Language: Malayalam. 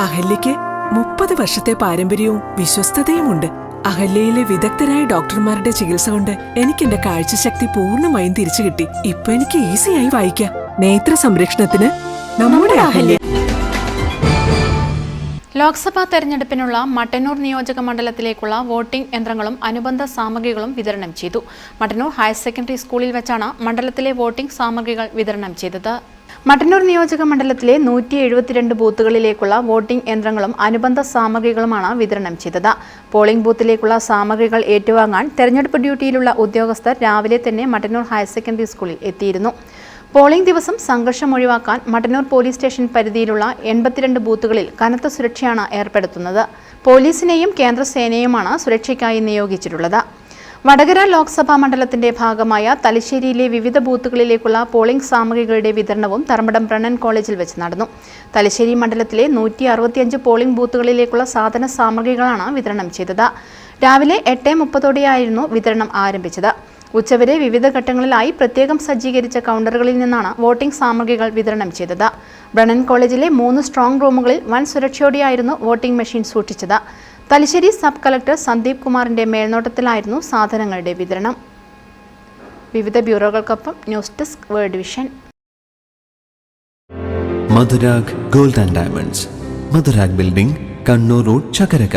അഹല്യയ്ക്ക് മുപ്പത് വർഷത്തെ പാരമ്പര്യവും വിശ്വസ്തതയുമുണ്ട്. അഹല്യയിലെ വിദഗ്ധരായ ഡോക്ടർമാരുടെ ചികിത്സ കൊണ്ട് എനിക്ക് എന്റെ കാഴ്ചശക്തി പൂർണമായും തിരിച്ചു കിട്ടി. ഇപ്പൊ എനിക്ക് ഈസിയായി വായിക്കാം. നേത്ര സംരക്ഷണത്തിന് നമ്മുടെ അഹല്യ. ലോക്സഭാ തെരഞ്ഞെടുപ്പിനുള്ള മട്ടന്നൂർ നിയോജക മണ്ഡലത്തിലേക്കുള്ള വോട്ടിംഗ് യന്ത്രങ്ങളും അനുബന്ധ സാമഗ്രികളും വിതരണം ചെയ്തു. മട്ടന്നൂർ ഹയർ സെക്കൻഡറി സ്കൂളിൽ വെച്ചാണ് മണ്ഡലത്തിലെ വോട്ടിംഗ് സാമഗ്രികൾ വിതരണം ചെയ്തത്. മട്ടന്നൂർ നിയോജക മണ്ഡലത്തിലെ നൂറ്റി എഴുപത്തിരണ്ട് ബൂത്തുകളിലേക്കുള്ള വോട്ടിംഗ് യന്ത്രങ്ങളും അനുബന്ധ സാമഗ്രികളുമാണ് വിതരണം ചെയ്തത്. പോളിംഗ് ബൂത്തിലേക്കുള്ള സാമഗ്രികൾ ഏറ്റുവാങ്ങാൻ തെരഞ്ഞെടുപ്പ് ഡ്യൂട്ടിയിലുള്ള ഉദ്യോഗസ്ഥർ രാവിലെ തന്നെ മട്ടന്നൂർ ഹയർ സെക്കൻഡറി സ്കൂളിൽ എത്തിയിരുന്നു. പോളിംഗ് ദിവസം സംഘർഷം ഒഴിവാക്കാൻ മട്ടന്നൂർ പോലീസ് സ്റ്റേഷൻ പരിധിയിലുള്ള എൺപത്തിരണ്ട് ബൂത്തുകളിൽ കനത്ത സുരക്ഷയാണ് ഏർപ്പെടുത്തുന്നത്. പോലീസിനെയും കേന്ദ്രസേനയുമാണ് സുരക്ഷയ്ക്കായി നിയോഗിച്ചിട്ടുള്ളത്. വടകര ലോക്സഭാ മണ്ഡലത്തിന്റെ ഭാഗമായ തലശ്ശേരിയിലെ വിവിധ ബൂത്തുകളിലേക്കുള്ള പോളിംഗ് സാമഗ്രികളുടെ വിതരണവും ധർമ്മടം ബ്രണ്ണൻ കോളേജിൽ വെച്ച് നടന്നു. തലശ്ശേരി മണ്ഡലത്തിലെ നൂറ്റി അറുപത്തിയഞ്ച് പോളിംഗ് ബൂത്തുകളിലേക്കുള്ള സാധന സാമഗ്രികളാണ് വിതരണം ചെയ്തത്. രാവിലെ എട്ട് മുപ്പതോടെയായിരുന്നു വിതരണം ആരംഭിച്ചത്. ഉച്ചവരെ വിവിധ ഘട്ടങ്ങളിലായി പ്രത്യേകം സജ്ജീകരിച്ച കൗണ്ടറുകളിൽ നിന്നാണ് വോട്ടിംഗ് സാമഗ്രികൾ വിതരണം ചെയ്തത്. ബ്രണ്ണൻ കോളേജിലെ മൂന്ന് സ്ട്രോങ് റൂമുകളിൽ വൻ സുരക്ഷയോടെയായിരുന്നു വോട്ടിംഗ് മെഷീൻ സൂക്ഷിച്ചത്. തലശ്ശേരി സബ് കളക്ടർ സന്ദീപ് കുമാറിന്റെ മേൽനോട്ടത്തിലായിരുന്നു സാധനങ്ങളുടെ വിതരണം. വിവിധ ബ്യൂറോകൾക്കൊപ്പം news desk world division Madhurag gold and diamonds. Madhurag building Kannur road Chakkarakkal